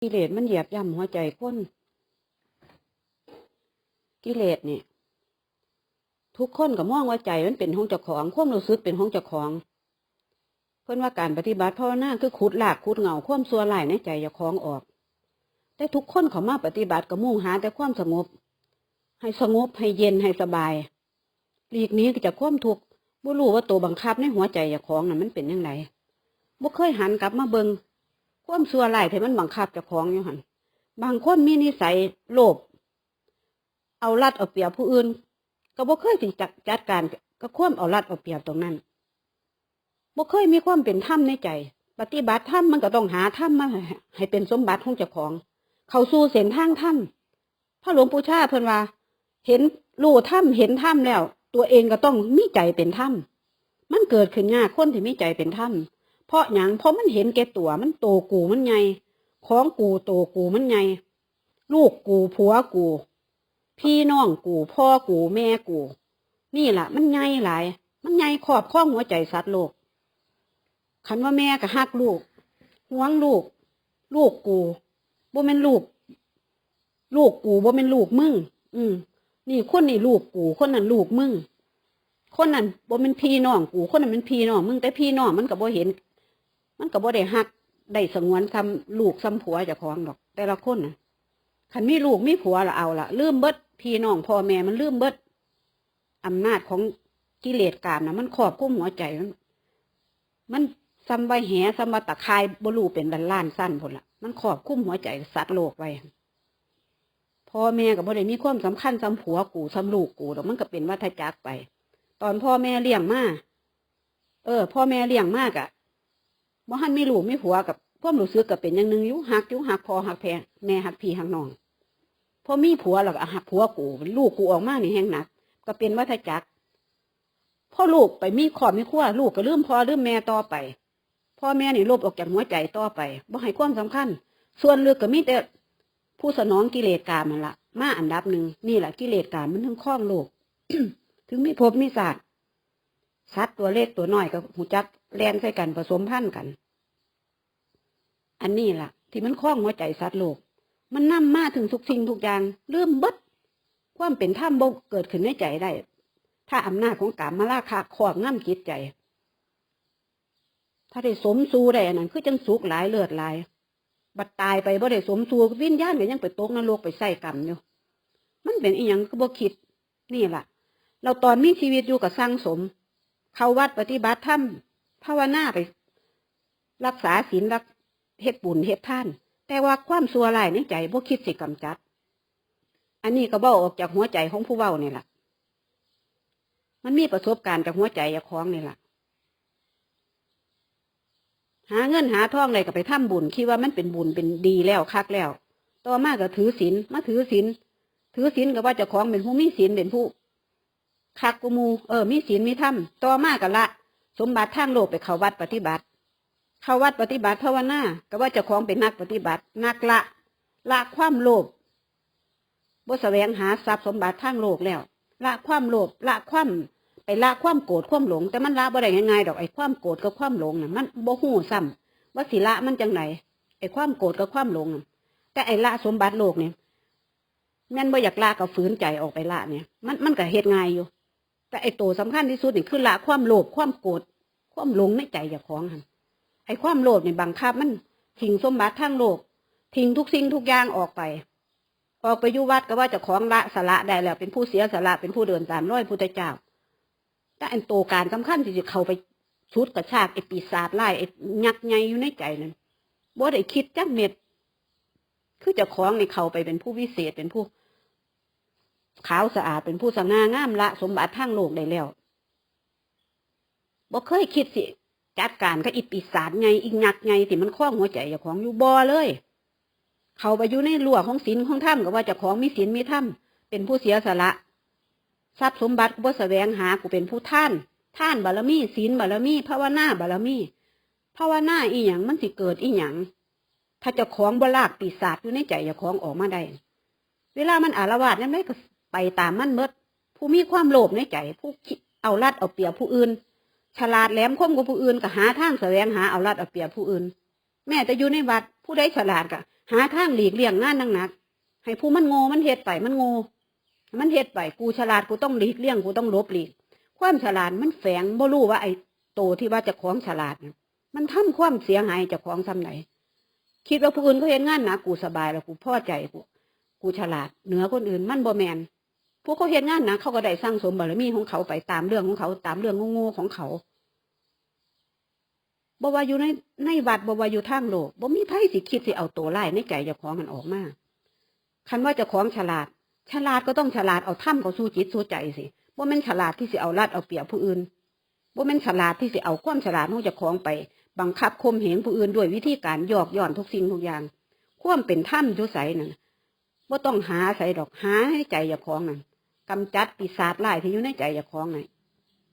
กิเลสมันเหยียบย่ำหัวใจคนกิเลสเนี่ยทุกคนก็มองว่าใจมันเป็นของเจ้าของความรู้สึกเป็นของเจ้าของ เพิ่อนว่าการปฏิบัติภาวนาคือขุดหลากขุดเงาความซัวไหลในใจเจ้าของออก แต่ทุกคนเขามาปฏิบัติก็มุ่งหาแต่ความสงบ ให้สงบให้เย็นให้สบายหลีกนี้จากความทุกข์บ่รู้ว่าตัวบังคับในหัวใจเจ้าของน่ะมันเป็นยังไงบ่เคยหันกลับมาเบิง ความซัวไหลายที่มันบังคับเจ้าของอยู่หันบางคนมีนิสัยโลภเอารัดเอาเปรียบผู้อื่น ก็บ่เคยสิจัดจัดการก็ควมเอารัดเอาเปรียบตรงนั้นบ่เคยมีความเป็นธรรมในใจ ปฏิบัติธรรมมันก็ต้องหาธรรมมาให้เป็นสมบัติของเจ้าของ เขาสู่เส้นทางธรรมพระหลวงปู่ชาเพิ่นว่า เห็นรู้ธรรมเห็นธรรมแล้ว ตัวเองก็ต้องมีใจเป็นธรรมมันเกิดขึ้นยากคนที่มีใจเป็นธรรม เพราะหยังเพราะมันเห็นแก่ตัวมันโตกูมันใหญ่ของกูโตกูมันใหญ่ลูกกูผัวกู พี่น้องกูพ่อกูแม่กู นี่แหละมันใหญ่หลาย มันใหญ่ครอบครองหัวใจสัตว์โลกคันว่าแม่ก็ฮักลูกห่วงลูก ลูกกูบ่แม่นลูก ลูกกูบ่แม่นลูกมึงอืมนี่คนนี่ลูกกู คนนั้นลูกมึงคนนั้นบ่แม่นพี่น้องกู คนนั้นเป็นพี่น้องมึงแต่พี่น้องมันก็บ่เห็น มันก็บ่ได้ฮักได้สงวนคำลูกซ้ำผัวเจ้าของดอก แต่ละคนน่ะคันมีลูกมีผัวละเอาละลืมเบิดพี่น้องพ่อแม่มันลืมเบิดอำนาจของกิเลสกามนะมันครอบคุ้มหัวใจมันมันซ้ำใบแหซ้ำมาตะคายบลูเป็นดันล้านสั้นพนละมันครอบคุ้มหัวใจสัตว์โลกไว้พ่อแม่กับพ่ได้มีความสำคัญซ้ำผัวกูซ้ำลูกกูดอกมันก็เป็นวัฏจักรไป ตอนพ่อแม่เลี้ยงมาเออ พ่อแม่เลี้ยงมากอะ บ่หันมีลูกมีผัวกับความรู้สึกก็เป็นอย่างหนึ่งอยุหักอยุหักพอหักแพงแม่หักพี่หักน้องพอมีผัวแล้วก็หักผัวกูลูกกูออกมานี่แห้งหนัก ก็เป็นวัฏจักรพ่อลูกไปมีขอบมีขั้วลูกก็ลืมพ่อลืมแม่ต่อไป พ่อแม่นี่ลบออกจากหัวใจต่อไปบ่ให้ความสำคัญ ส่วนลึกก็มีแต่ผู้สนองกิเลสกามมันละมาอันดับหนึ่งนี่แหละกิเลสกามมันถึงคล้องโลก ถึงมีภพมีศาสตร์สัตว์ตัวเล็กตัวน้อยก็หูจักแลนใส่กันผสมพันธุ์กัน อันนี้ล่ะ ที่มันคล้องหัวใจสัตว์โลก มันนำมาถึงทุกสิ่งทุกอย่างเริ่มเบิดความเป็นธรรมบกเกิดขึ้นในใจได้ ถ้าอำนาจของกามมาลาคาครอบงำจิตใจ ถ้าได้สมสู่ได้นนั้นคือจังสุกหลายเลือดหลาย บัดตายไปบ่ได้สมสู่วิญญาณก็ยังไปตกนรกไปใส่กรรมอยู่มันเป็นอีหยังก็บ่คิด นี่ล่ะ เราตอนมีชีวิตอยู่กับสร้างสม เข้าวัดปฏิบัติธรรมภาวนาไป รักษาศีลรัก เฮ็ดบุญเฮ็ดท่าน แต่ว่าความสัวร้ายในใจบ่คิดสิกำจัด อันนี้ก็เบ้าออกจากหัวใจของผู้เว้านี่แหละมันมีประสบการณ์จากหัวใจเจ้าของนี่แหละหาเงินหาทองอะไรก็ไปทำบุญคิดว่ามันเป็นบุญเป็นดีแล้วคักแล้ว ต่อมาก็ถือศีลมาถือศีลถือศีลก็ว่าเจ้าของเป็นผู้มีศีลเป็นผู้คักกูมูเออมีศีลมีธรรมต่อมาก็ละ สมบัติทางโลกไปเขาวัดปฏิบัติ เข้าวัดปฏิบัติภาวนาก็ว่าเจ้าของเป็นนักปฏิบัตินักละ ละความโลภบ่แสวงหาทรัพย์สมบัติทางโลกแล้ว ละความโลภละความไปละความโกรธความหลง แต่มันละบ่ได้ง่ายๆดอกไอ้ความโกรธกับความหลงน่ะมันบ่หู้ซ้ำว่าสิละมันจังไหนไอ้ความโกรธกับความหลงน่ะแต่ไอ้ละสมบัติโลกเนี่ยแม่นบ่อยากละก็ฝืนใจออกไปละเนี่ย มันมันก็เฮ็ดง่ายอยู่ แต่ไอ้ตัวสำคัญที่สุดนี่คือละความโลภความโกรธความหลงในใจเจ้าของหัน ไอ้ความโลภเนี่ยบังคับมันทิ้งสมบัติทางโลกทิ้งทุกสิ่งทุกอย่างออกไป ออกไปอยู่วัดก็ว่าจะของละสละได้แล้ว เป็นผู้เสียสละเป็นผู้เดินตามร้อยพุทธเจ้าแต่อันโตการสำคัญที่จะเข้าไปชุดกระชากไอ้ปีศาจไล่ไอ้ยักษ์ใหญ่อยู่ในใจนั้นบ่ได้คิดจักเม็ด คือจะของในเข้าไปเป็นผู้วิเศษเป็นผู้ขาวสะอาดเป็นผู้สง่างามละสมบัติทางโลกได้แล้วบ่เคยคิดสิ จัดการกับอีปีศาจไงอียักไงที่มันคล้องหัวใจเจ้าของอยู่บ่อเลย เขาไปอยู่ในรั้วของศีลของธรรมก็ว่าจ้าของมีศีลมีธรรมเป็นผู้เสียสละทรัพย์สมบัติกูบ่แสวงหากูเป็นผู้ท่าน ท่านบารมีศีลบารมีภาวนาบารมีภาวนาอีหยังมันสิเกิดอีหยังถ้าจ้าของบ่ลากปีศาจอยู่ในใจเจ้าของออกมาได้เวลามันอารวาสนั่นไม่ก็ไปตามมันเมดผู้มีความโลภในใจผู้เอารัดเอาเปรียบผู้อื่น ฉลาดแหลมคมกว่าผู้อื่นก็หาทางแสวงหาเอารัดเอาเปรียบผู้อื่น แม่จะอยู่ในวัดผู้ใดฉลาดก็หาทางหลีกเลี่ยงงานหนักๆให้ผู้มันโง่มันเฮ็ดไปมันโง่มันเฮ็ดไปกูฉลาดกูต้องหลีกเลี่ยงกูต้องลบหลีก ความฉลาดมันแฝงบ่รู้ว่าไอ้โตที่ว่าจะของฉลาดน่ะมันทำความเสียหายจะของทำไหน คิดว่าผู้อื่นเขาเห็นงานหนักกูสบายแล้วกูพอใจกูกูฉลาดเหนือคนอื่นมันบ่แมน พวกเขาเห็นงานนักเขาก็ได้สร้างสมบารมีของเขาไปตามเรื่องของเขาตามเรื่องโง่ๆของเขาบว่าอยู่ในในวัดบว่าอยู่ทางโลกบ่มีไผสิคิดสิเอาตัวไล่ในใจเจ้าของมันออกมาคันว่าเจ้าของฉลาด ฉลาดก็ต้องฉลาดเอาถ้ำเขาสู้จิตสู้ใจสิบ่แม่นฉลาดที่สิเอารัดเอาเปรียบผู้อื่นบ่แม่นฉลาดที่สิเอาความฉลาดของเจ้าของไป บังคับข่มเหงผู้อื่นด้วยวิธีการหยอกย่อนทุกสิ่งทุกอย่าง ความเป็นถ้ำยู่ใสนั่นว่ต้องหาใส่ดอกหาให้ใจเจ้าของนั่น กำจัดปีศาจร้ายที่อยู่ในใจเจ้าของนั่น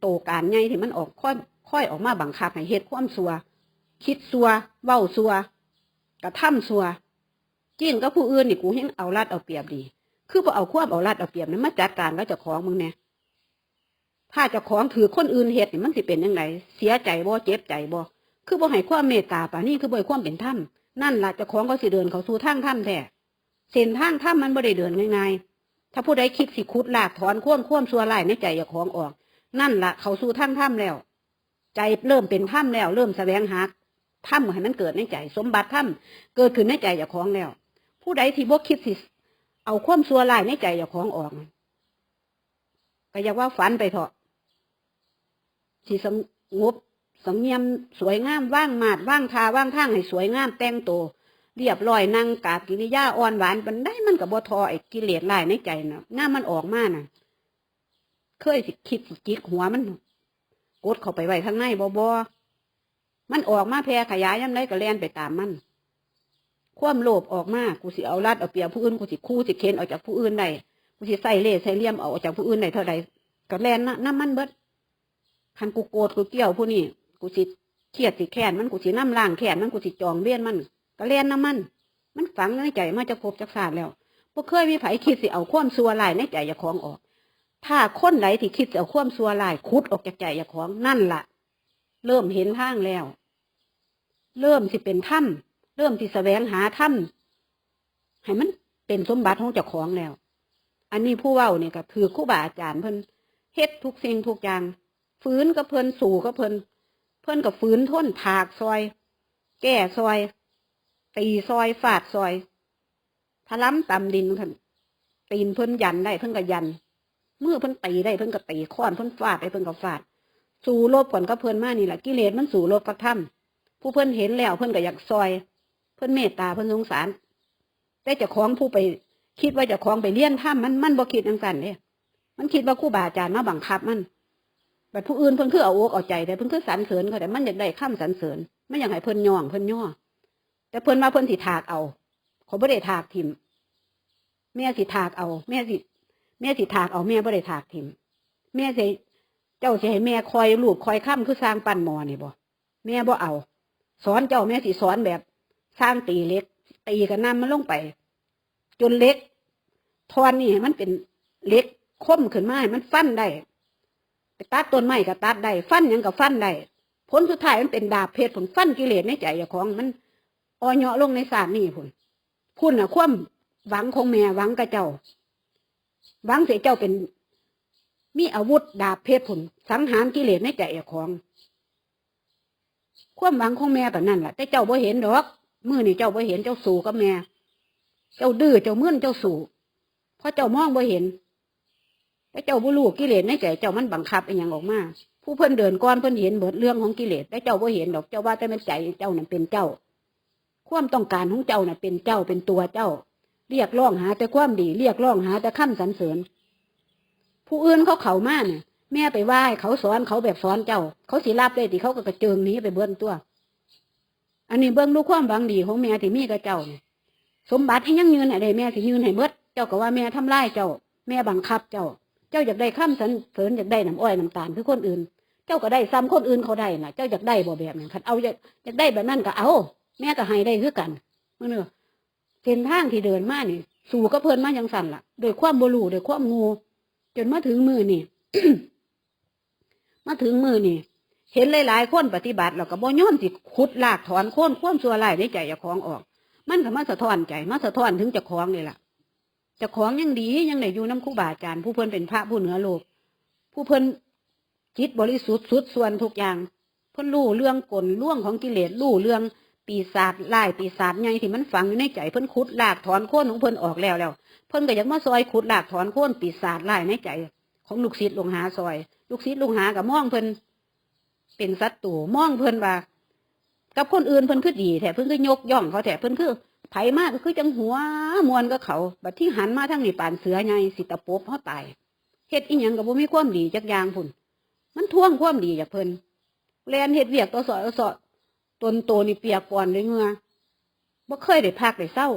โตการใหญ่ที่มันออกค่อยค่อยออกมาบังคับให้เฮ็ดความสัว คิดสัว เว้าสัว กระทำสัวจิ้นกับผู้อื่นนี่กูเห็นเอารัดเอาเปรียบดี คือพอเอาความเอารัดเอาเปรียบนี่มาจัดการกับเจ้องมึงเนี่ยถ้าเจ้าของถือคนอื่นเฮ็ดนี่มันสิเป็นยังไงเสียใจบ่เจ็บใจบ่คือบ่ให้ความเมตตาป่านี่คือบ่ให้ความเป็นธรรมนั่นล่ะเจ้าของก็สิเดินเขาสู่ทางธรรมแท้เส้นทางธรรมมันบ่ได้เดินง่ายๆ ถ้าผู้ใดคิดสิขุดลากถอนข้วนควมชัวร้ายในใจเจ้าของออก นั่นล่ะเขาสู่ทางธรรมแล้ว ใจเริ่มเป็นธรรมแล้ว เริ่มแสวงหาธรรมให้มันเกิดในใจ สมบัติธรรมเกิดขึ้นในใจเจ้าของแล้ว ผู้ใดที่บ่คิดสิเอาควมชัวร้ายในใจเจ้าของออกก็อยากว่าฝันไปเถอะสิสงบสงเงียมสวยงามว่างมาดว่างทาว่างทางให้สวยงามแต่งตัว เรียบร้อยนั่งกาบกิริยาอ่อนหวานมันได้มันกับบ่ทอไอ้กิเลสร้ายในใจน่ะงามันออกมาน่ะ เคยสิคิดสิจิกหัวมันกดเข้าไปไว้ข้างในบ่บ่มันออกมาแพร่ขยายยังไงก็แล่นไปตามมันความโลภออกมากูสิเอารัดเอาเปรียบผู้อื่นกูสิคู่สิเค้นออกจากผู้อื่นได้กูสิใส่เล่ใส่เลี่ยมเอาออกจากผู้อื่นได้เท่าใดก็แล่นนะน้ำมันเบิดคันกูโกรธกูเกี่ยวผู้นี้กูสิเครียดสิแค้นมันกูสิน้ำล่างแค้นมันกูสิจองเวียนมัน ก็แล่นน้ำมัน มันฝังในใจมาจะพบจากศาสตร์แล้วบ่เคยมีไผคิดสิเอาความซัวลายในใจอย่าของออก ถ้าคนไหนที่คิดเอาความซัวลายคุดออกจากใจอย่าของนั่นล่ะ เริ่มเห็นทางแล้ว เริ่มสิเป็นถ้ำเริ่มที่แสวงหาถ้ำให้มันเป็นสมบัติของเจ้าของแล้ว อันนี้ผู้เว้าเนี่ยก็คือครูบาอาจารย์เพิ่นเฮ็ดทุกสิ่งทุกอย่างฝืนก็เพิ่นสู่ก็เพิ่นเพิ่นก็ฝืนทนถากซอย แก้ซอย ตีซอยฟาดซอยทะล้ำตำดินเพิ่นตีนเพิ่นยันได้เพิ่นก็ยันเมื่อเพิ่นตีได้เพิ่นก็ตีค้อนเพิ่นฟาดได้เพิ่นก็ฟาด สู่โลบก่อนก็เพิ่นมานี่แหละกิเลสมันสู่โลบกับธรรมผู้เพิ่นเห็นแล้วเพิ่นก็อยากซอย เพิ่นเมตตาเพิ่นสงสาร แต่เจ้าของผู้ไปคิดว่าเจ้าของไปเลี้ยนถ้ำมันมันบ่คิดจังสันเด้มันคิดว่าครู่บาอาจารย์มาบังคับมันแบบผู้อื่นเพิ่นคือเอาอกเอาใจแต่เพิ่นคือสรรเสริญเขาแต่มันอยากได้ข้ามสรรเสริญไม่อยากให้เพิ่นย่องเพิ่นย่อ แต่เพิ่นมาเพิ่นสิถากเอาเขาบ่ได้ถากทิมแม่สิถากเอา แม่สิ แม่สิถากเอาแม่บ่ได้ถากทิมแม่สิเจ้าสิให้แม่คอยลูกคอยข้ามคือสร้างปั้นหมอนี่บ่แม่บ่เอา สอนเจ้าแม่สิสอนแบบ สร้างตีเล็ก ตีกันน้ำมันลงไป จนเล็ก ทอนนี่มันเป็นเล็กคมขึ้นมาให้มันฟันได้ไปตัดต้นไม้ก็ตัดได้ฟันยังก็ฟันได้ผลสุดท้ายมันเป็นดาบเพชรผลฟันกิเลสในใจเจ้าของมัน อ่เหาะลงในศาสตร์นี่ผลพุ่นอะ ความหวังของแม่หวังกับเจ้าหวังเสียเจ้าเป็น มีอาวุธดาบเพชรผลสังหารกิเลสในใจเจ้าของ ความหวังของแม่แบบนั้นแหละแต่เจ้าบ่เห็นดอกมือนี่เจ้าบ่เห็นเจ้าสู่กับแม่ เจ้าดื้อเจ้ามื่นเจ้าสู่เพราะเจ้ามองบ่เห็นแต่เจ้าบ่รู้กิเลสในใจเจ้ามันบังคับอย่างออกมาผู้เพิ่นเดินก้อนเพิ่นเห็นเบิดเรื่องของกิเลสแต่เจ้าบ่เห็นดอกเจ้าว่าแต่มันใจเจ้านั่นเป็นเจ้า ความต้องการของเจ้าน่ะเป็นเจ้าเป็นตัวเจ้า เรียกร้องหาแต่ความดี เรียกร้องหาแต่คำสรรเสริญ ผู้อื่นเขาเขามาเนี่ยแม่ไปไหว้เขาสอนเขาแบบสอนเจ้า เขาสิรับได้ที่เขาก็กระเจิงหนี้ไปเบิ้นตัว อันนี้เบิ้งดูกความบางดีของแม่ที่มีกับเจ้าเนี่ยสมบัติให้ยังยืนให้ได้แม่ที่ยืนให้เบิดเจ้าก็ว่าแม่ทำร้ายเจ้า แม่บังคับเจ้า เจ้าอยากได้ข้ามสันเสริญอยากได้น้ำอ้อยน้ำตาลคือคนอื่น เจ้าก็ได้ซ้ำคนอื่นเขาได้น่ะเจ้าอยากได้บ่แบบนี้คันเอาอยากอยากได้แบบนั้นก็เอา แม่ก็ให้ได้คือกันเมื่อเนอะเส้นทางที่เดินมานี่ สู่ก็เพลินมาอย่างสั่นล่ะ โดยความบรูโดยความงูจนมาถึงมือนี่มาถึงมือนี่เห็นหลายๆคนปฏิบัติแล้วก็บ่ย้อนสิขุดลากถอนโค่นความชั่วร้ายในใจเจ้าของออก มันก็มาสะท้อนใจมาสะท้อนถึงเจ้าของนี่ล่ะเจ้าของยังดียังได้อยู่น้ำครูบาอาจารย์ ผู้เพิ่นเป็นพระผู้เหนือโลก ผู้เพิ่นจิตบริสุทธิ์สุดส่วนทุกอย่าง เพิ่นรู้เรื่องกลล่วงของกิเลสรู้เรื่อง ปีศาจไลายปีศาจใหญ่ที่มันฝังอยู่ในใจเพิ่นขุดลากถอนโค่นของเพิ่นออกแล้วแล้วเพิ่นก็อยากมาซอยขุดลากถอนโค่นปีศาจไลายในใจ ของลูกศิษย์ลงหาซอย ลูกศิษย์ลงหากับมองเพิ่นเป็นศัตรูมองเพิ่นว่ากับคนอื่นเพิ่นคือดีแต่เพิ่นคือยกย่องเขาแต่เพิ่นคือไผมากก็คือจังหัวมวนก็เขาบัดที่หันมาทางนี่ป่านเสือใหญ่สิตะปบเขาตายเฮ็ดอีหยังก็บ่มีความดีจักอย่างพุ่น มันท่วงความดีจากเพิ่นแลนเฮ็ดเวียกต่อสอต่อสอ ตนโตนี่เปียกปอนด้วยเงื่อบ่เคยได้พักได้เศร้า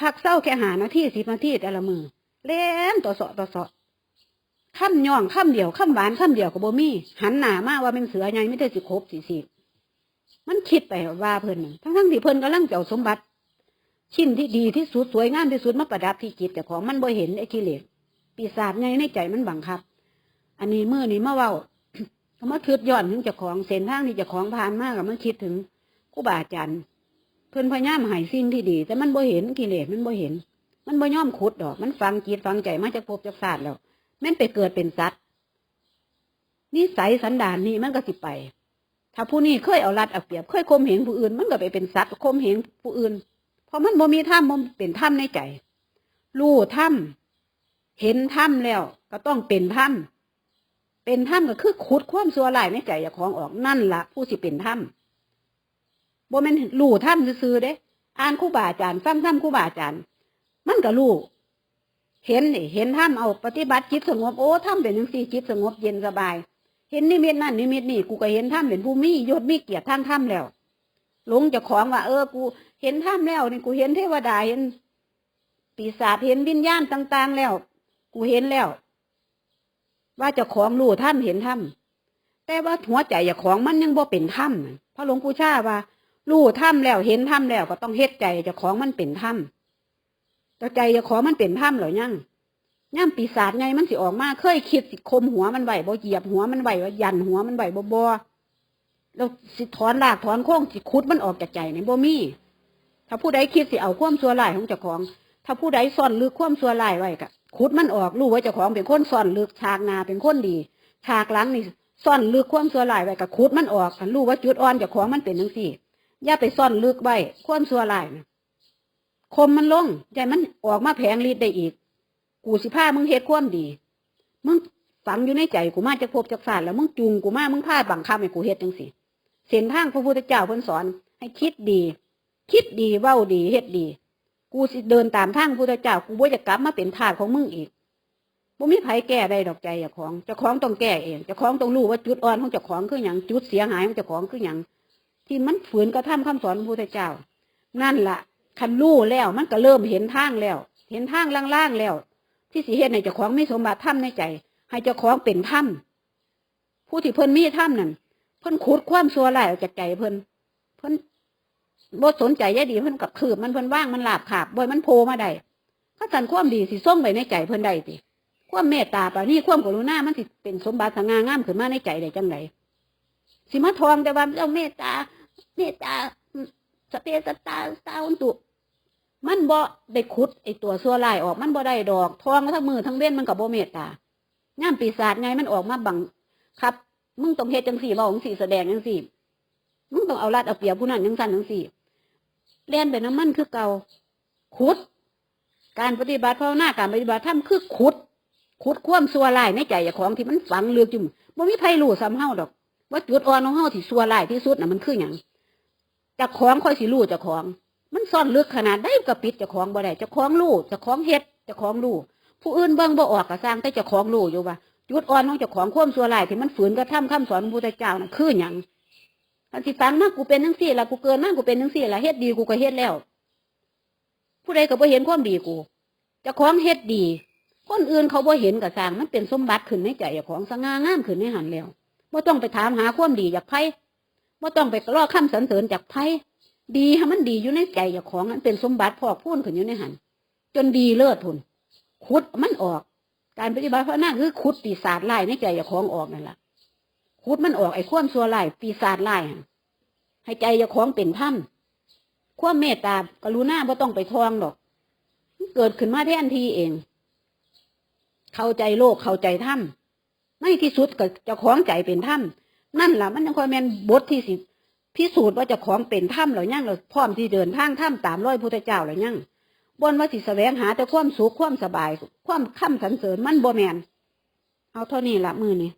พักเศร้าแค่หานาทีสิบนาทีแต่ละมือแล่นต่อสอต่อสอค่ำย่องค่ำเดียวค่ำหวานค่ำเดียวกับบ่มีหันหน้ามาว่าเป็นเสือใหญ่ไม่ได้สิครบสิสิมันคิดไปว่าเพิ่นทั้งทั้งที่เพิ่นกำลังเจ้าสมบัติ ชิ้นที่ดีที่สุดสวยงามที่สุดมาประดับที่จิตแต่ของมันบ่เห็นไอ้กิเลสปีศาจไงในใจมันบังคับ อันนี้มือนี้มาเว้า ก็มาคิดย้อนถึงเจ้าของเส้นทางที่เจ้าของผ่านมากกับมันคิดถึงครูบาอาจารย์เพิ่อนพยามหายสิ่งที่ดี แต่มันบ่เห็นกิเลสมันบ่เห็น มันบ่ย่อมขุดดอก มันฟังจิตฟังใจมาจากภพจากศาสตร์แล้วแม่นไปเกิดเป็นสัตว์นิสัยสันดานนี่มันก็สิไป ถ้าผู้นี้เคยเอารัดเอาเปรียบเคยคมเหงผู้อื่น มันก็ไปเป็นสัตว์คมเหงผู้อื่น เพราะมันบ่มีถ้ำมันเป็นถ้ำในใจ รู้ถ้ำเห็นถ้ำแล้วก็ต้องเป็นถ้ำ เป็นถ้ำก็คือขุดความสัวลายในใจอย่าของออกนั่นละผู้สิเป็นถ้ำบ่แม่นรู้ถ้ำซื่อเด้ อ่านครูบาอาจารย์ฟังถ้ำครูบาอาจารย์ มันก็รู้เห็นเห็นถ้ำเอาปฏิบัติจิตสงบโอ้ถ้ำเป็นจังซี่จิตสงบเย็นสบาย เห็นนิมิตนั่นนิมิตนี่กูก็เห็นถ้ำเป็นผู้มียศมีเกียรติทางถ้ำแล้วหลงจะของว่า เออกู เห็นถ้ำแล้วนี่กูเห็นเทวดาเห็นปีศาจเห็นวิญญาณต่าง ๆ แล้ว กูเห็นแล้ว ว่าจะของรู้ถ้ำเห็นถ้ำแต่ว่าหัวใจเจ้าของมันยังบ่เป็นถ้ำพระหลวงปู่ชาว่ารู้ถ้ำแล้วเห็นถ้ำแล้วก็ต้องเฮ็ดใจจ้าของมันเป็นถ้ำต่ใจเจ้าของมันเป็นถ้ำหรอยังย่ำปีศาจไงมันสิออกมาเคยคิดสิคมหัวมันไหวบ่เหยียบหัวมันไหวว่ายันหัวมันไหวบ่บ่เราสิถอนรากถอนโค้งสิคุดมันออกจากใจในบ่มีถ้าผู้ใดคิดสิเอาความชั่วร้ายของเจ้าของ ถ้าผู้ใดซ่อนลึกความชั่วร้ายไว้กะ ขุดมันออกรู้ว่าเจ้าของเป็นคนซ่อนลึกฉากนาเป็นคนดีฉากหลังนี่ซ่อนลึกความชั่วร้ายไว้กะขุดมันออกคันรู้ว่าจุดอ่อนเจ้าของมันเป็นจังซี่อย่าไปซ่อนลึกไว้ความชั่วร้ายนะคมมันลงใจมันออกมาแผงฤทธิ์ได้อีก กูสิพามึงเฮ็ดความดี มึงฝังอยู่ในใจกูมาจากภพจากศาสตร์แล้วมึงจูงกูมามึงพาบังคับให้กูเฮ็ดจังซี่เส้นทางพระพุทธเจ้าเพิ่นสอน ให้คิดดี คิดดีเว้าดีเฮ็ดดี กูสิเดินตามทางพุทธเจ้า กูบ่จะกลับมาเป็นทาสของมึงอีกบ่มีไผแก้ได้ดอกใจเจ้าของเจ้าของต้องแก้เองเจ้าของต้องรู้ว่าจุดอ่อนของเจ้าของคือหยังจุดเสียหายของเจ้าของคือหยังที่มันฝืนกระทำคำสอนของพุทธเจ้า นั่นละคันรู้แล้วมันก็เริ่มเห็นทางแล้ว เห็นทางล่างๆแล้ว ที่สิเฮ็ดให้เจ้าของไมีสมบัติถ้ำในใจ ให้เจ้าของเป็นถ้ำผู้ที่เพิ่นมีถ้ำนั่นเพิ่นขุดความชั่วร้ายออกจากใจเพิ่นเพิ่น บ่สนใจยายดีเพิ่นกับคืบมันเพิ่นว่างมันหลาบขาบบ่อยมันโผล่มาได้ถ้าสันความดีสิส่งไปในใจเพิ่นได้ติความเมตตาปานี่ความกรุณามันสิเป็นสมบัติสง่างามขึ้นมาในใจได้จังไดสิมาทองแต่ว่าเจ้าเมตตา เมตตาสเปสตาสาวนตุ มันบ่ได้ขุดไอตัวซัวลายออกมันบ่ได้ดอก ทองทั้งมือทั้งเว้นมันกับบ่เมตตาย่ามปีศาจไงมันออกมาบังครับ มึงต้องเฮ็ดจังสี่บ่ของสี่แสดงจังสี่มึงต้องเอารัดเอาเปรียบผู้นั้นจังสั่นจังสี่ เรียนไปน้ำมันคือเก่าขุด การปฏิบัติภาวนาการปฏิบัติธรรมคือขุด ขุดความซัวลายในใจเจ้าของที่มันฝังเลือกจุ่มบ่มีไผรู้ซ้ำเฮาดอก ว่าจุดอ่อนของเฮาที่ซัวลายที่สุดน่ะมันคือหยังจ้าของค่อยสิรู้จ้าของ มันซ่อนลึกขนาดได้กับปิดจ้าของบ่ได้จ้าของรู้จ้าของเฮ็ดจ้าของรู้ผู้อื่นเบิ่งบ่ออกก็สร้างแต่จ้าของรู้อยู่ว่าจุดอ่อนของจ้าของความซัวลายที่มันฝืนกระทำคำสอนพระพุทธเจ้าน่ะคือหยัง อันที่ฟังมากูเป็นทั้งสี่ละกูเกินมากกูเป็นทั้งสี่ละเฮ็ดดีกูก็เฮ็ดแล้ว ผู้ใดก็บ่เห็นความดีกูจะคล้องเฮ็ดดี คนอื่นเขาบ่เห็นก็สร้างมันเป็นสมบัติขึ้นในใจเจ้าของสง่างามขึ้นในหันแล้วบ่ต้องไปถามหาความดีจากไผบ่ต้องไปรอคำสรรเสริญจากไผดีให้มันดีอยู่ในใจเจ้าของนั้นเป็นสมบัติพอกพูนขึ้นอยู่ในหันจนดีเลิศพุ่นขุดมันออก การปฏิบัติภาวนาคือขุดปีศาจไล่ในใจเจ้าของออกนั่นแหละ ขุดมันออกไอ้ควมซัวไล่ปีศาจไล่ให้ใจเจ้าของเป็นถ้ควมเมตตากรุณาบ่ต้องไปทวงดอกเกิดขึ้นมาแทนทีเอง เข้าใจโลกเข้าใจธรรมในที่สุดก็จะของใจเป็นธรรมนั่นล่ะ มันยังคอยแมนบทที่สิพิสูจน์ว่าจะของเป็นธรรมหรือยังหรือพร้อมที่เดินทางธรรมตามร้อยพุทธเจ้าหรือยังบนว่าสิแสวงหาแต่ความสุขความสบาย ความค่ำสันเสริญมันบ่แมนเอาเท่านี้ละมือนี่